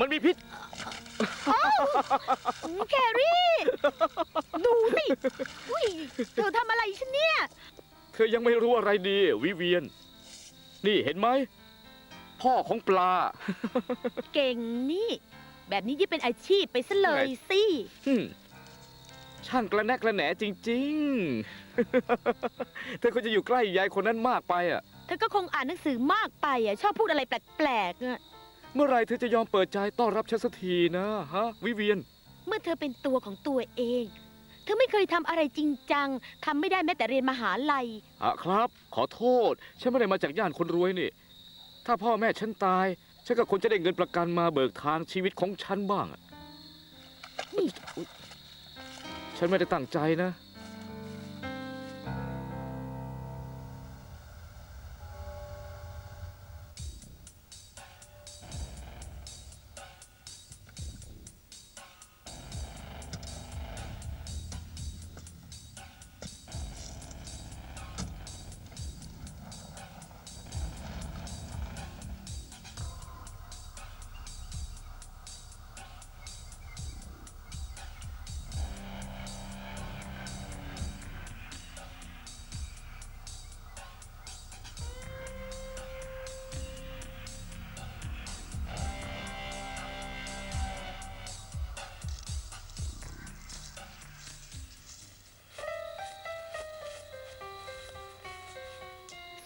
มันมีพิษอืมแครี่ ดูสิอุ้ยเธอทำอะไรฉันเนี่ย เธอยังไม่รู้อะไรดี วิเวียน นี่เห็นไหม พ่อของปลา เก่งนี่ แบบนี้ยิ่งเป็นอาชีพไปซะเลยสิหึ่มช่างกระแนกกระแหนจริง ๆ เธอควรจะอยู่ใกล้ยายคนนั้นมากไปอะ เธอก็คงอ่านหนังสือมากไปอะ ชอบพูดอะไรแปลกๆอะเมื่อไหรเธอจะยอมเปิดใจต้อนรับฉันสักทีนะฮะวิเวียน เมื่อเธอเป็นตัวของตัวเอง เธอไม่เคยทำอะไรจริงจังทำไม่ได้แม้แต่เรียนมหาลัยอะครับ ขอโทษ ฉันไม่ได้มาจากย่านคนรวยนี่ ถ้าพ่อแม่ฉันตาย ฉันก็ควรจะได้เงินประกันมาเบิกทางชีวิตของฉันบ้างอะอุ๊ยฉันไม่ได้ตั้งใจนะ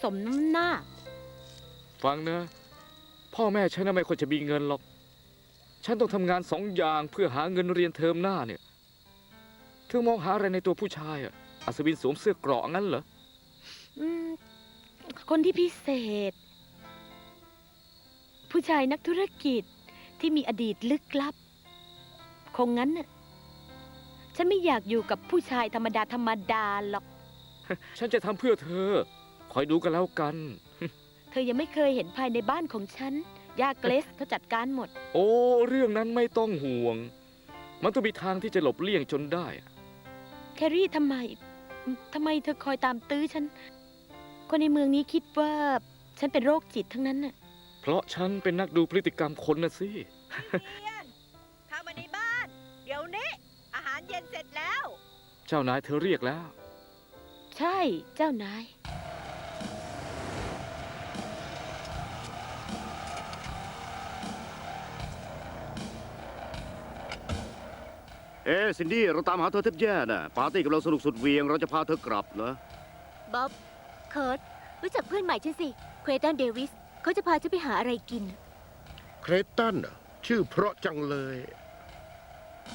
สมน้ำหน้า ฟังนะ พ่อแม่ฉันน่ะไม่ควรจะมีเงินหรอก ฉันต้องทำงานสองอย่างเพื่อหาเงินเรียนเทอมหน้าเนี่ย เธอมองหาอะไรในตัวผู้ชายอะอัศวินสวมเสื้อเกราะงั้นเหรอ อืม คนที่พิเศษ ผู้ชายนักธุรกิจที่มีอดีตลึกลับ คงงั้นน่ะ ฉันไม่อยากอยู่กับผู้ชายธรรมดาธรรมดาหรอก ฉันจะทำเพื่อเธอ คอยดูกันแล้วกัน เธอยังไม่เคยเห็นภายในบ้านของฉัน ย่าเกรสเขาจัดการหมด โอ้ เรื่องนั้นไม่ต้องห่วง มันต้องมีทางที่จะหลบเลี่ยงจนได้อะแครี่ทำไมทำไมเธอคอยตามตื้อฉัน คนในเมืองนี้คิดว่าฉันเป็นโรคจิตทั้งนั้นน่ะ เพราะฉันเป็นนักดูพฤติกรรมคนนะสิ เรียนเข้ามาในบ้าน เดี๋ยวนี้ อาหารเย็นเสร็จแล้ว เจ้านายเธอเรียกแล้ว ใช่ เจ้านาย อ๊ะซินดี้เราตามหาเธอแทบแย่น่ะปาร์ตี้กำลังสนุกสุดเหวียง เราจะพาเธอกลับเหรอบ๊อบเคิร์ตรู้จักเพื่อนใหม่ฉันสิ เควตันเดวิสเขาจะพาฉันไปหาอะไรกิน เครตันเหรอชื่อเพราะจังเลย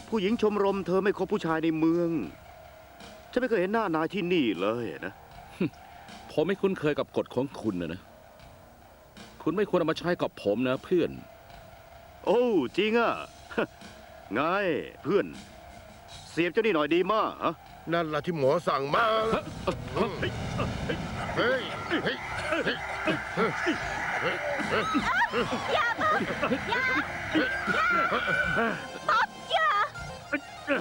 ผู้หญิงชมรมเธอไม่คบผู้ชายในเมืองฉันไม่เคยเห็นหน้านายที่นี่เลยนะ ผมไม่คุ้นเคยกับกฎของคุณนะนะ คุณไม่ควรเอามาใช้กับผมนะเพื่อน โอ้จริงอะ ไงเพื่อนเสียบเจ้านี่หน่อยดีมากฮะนั่นล่ะที่หมอสั่งมาเฮ้ยเฮ้ยเฮ้ย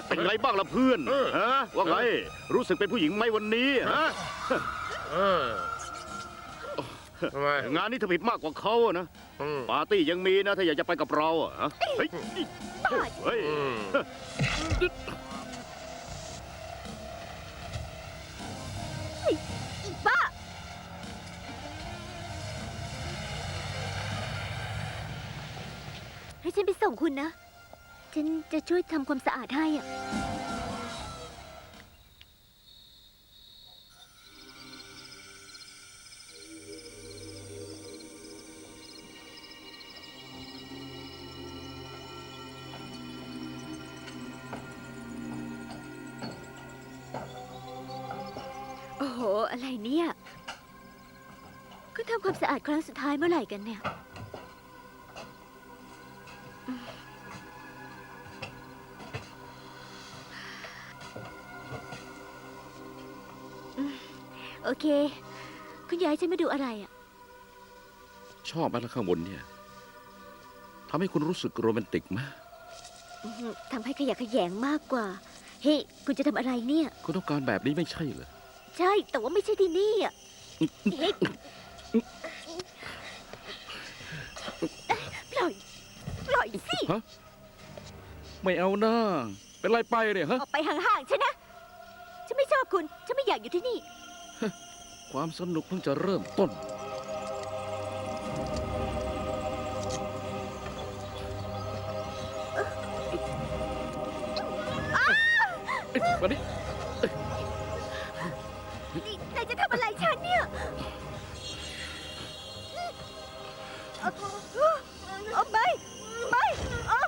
เป็นไงบ้างล่ะเพื่อนฮะว่าไง รู้สึกเป็นผู้หญิงไหมวันนี้ฮะเออทำไมงานนี้เธอผิดมากกว่าเขาอะนะอืมปาร์ตี้ยังมีนะ ถ้าอยากจะไปกับเราอะฮะเฮ้ยเฮ้ย ฉันไปส่งคุณนะ ฉันจะช่วยทำความสะอาดให้อะโอ้โห อะไรเนี่ย ก็ทำความสะอาดครั้งสุดท้ายเมื่อไหร่กันเนี่ย โอเค คุณยายฉันมาดูอะไรอะ ชอบไหมล่ะข้างบนเนี่ยทำให้คุณรู้สึกโรแมนติกไหมอื้อหือทำให้ขยะแขยงมากกว่า เฮ้ยคุณจะทำอะไรเนี่ย คุณต้องการแบบนี้ไม่ใช่เหรอใช่ แต่ว่าไม่ใช่ที่นี่อะเฮ้ยปล่อย ปล่อยสิ ฮะไม่เอาหน้าเป็นไรไปเนี่ยฮะ ออกไปห่างๆฉันนะ ฉันไม่ชอบคุณ ฉันไม่อยากอยู่ที่นี่ ความสนุกเพิ่งจะเริ่มต้นเอ้ยมาดินี่นายจะทำอะไรฉันเนี่ยเอาเอาไม่ไม่เอา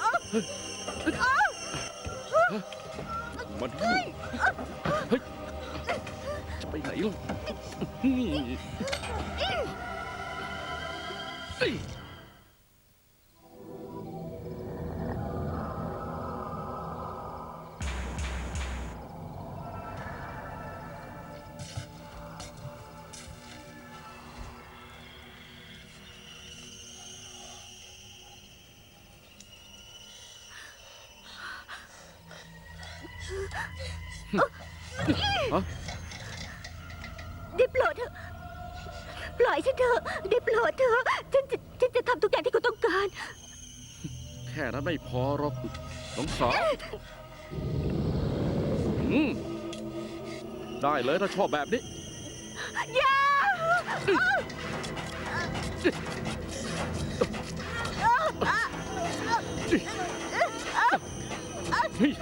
มา จะไปไหนล่ะนี่เอ้ย ได้โปรดเถอะ ปล่อยฉันเถอะ ได้โปรดเถอะ ฉันจะฉันจะทำทุกอย่างที่คุณต้องการ แค่นั้นไม่พอหรอกน้องสาวอืมได้เลยถ้าชอบแบบนี้ อย่าเฮ้ย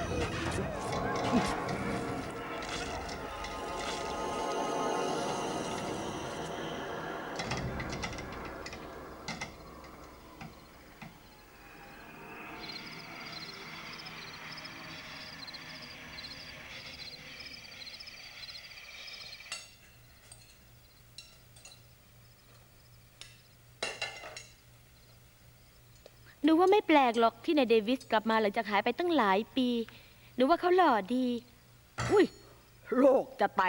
หนูว่าไม่แปลกหรอกที่นายเดวิสกลับมาหลังจากหายไปตั้งหลายปี หนูว่าเขาหล่อดี อุ้ยโลกจะแต